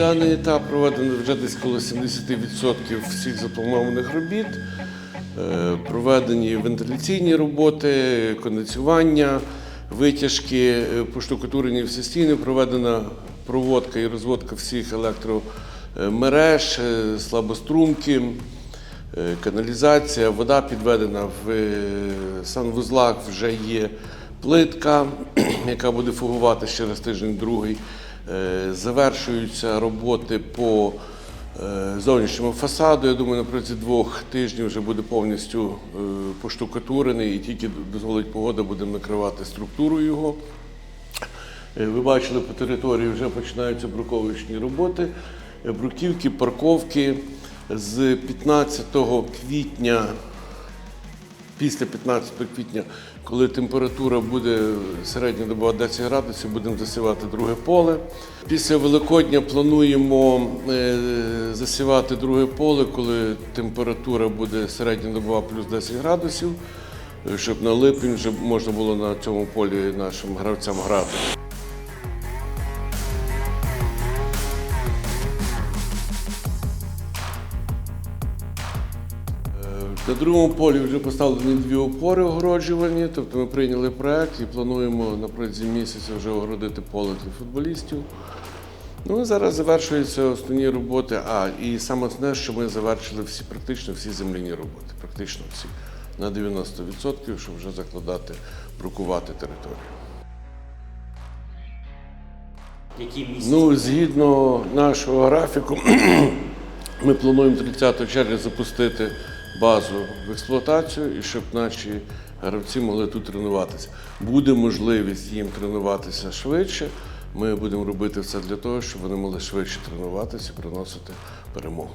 даний етап проведено вже десь коло 70% всіх запланованих робіт. Е, Проведені вентиляційні роботи, кондиціювання, витяжки, е, поштукатурені всі стіни, проведена проводка і розводка всіх електромереж, е, слабострумки, каналізація, вода підведена в санвузлах вже є плитка, яка буде фугуватися через тиждень-другий. Е, Завершуються роботи по е, зовнішньому фасаду. Я думаю, на протязі двох тижнів вже буде повністю е, поштукатурений і тільки дозволить погода, будемо накривати структуру його. Ви бачили, по території вже починаються бруковичні роботи, бруківки, парковки. З 15 квітня, після 15 квітня, коли температура буде середня доба 10 градусів, будемо засівати друге поле. Після Великодня плануємо е, засівати друге поле, коли температура буде середня добова плюс 10 градусів, щоб на липень вже можна було на цьому полі нашим гравцям грати. На другому полі вже поставлені дві опори огороджувальні, тобто ми прийняли проект і плануємо на протязі місяця вже огородити поле для футболістів. Ну і зараз завершуються основні роботи. А, і саме основне, що ми завершили всі, практично всі земляні роботи, практично всі, на 90%, щоб вже закладати, брукувати територію. Які місяці? Ну, згідно нашого графіку, ми плануємо 30 червня запустити базу в експлуатацію і щоб наші гравці могли тут тренуватися. Буде можливість їм тренуватися швидше. Ми будемо робити все для того, щоб вони могли швидше тренуватися і приносити перемогу.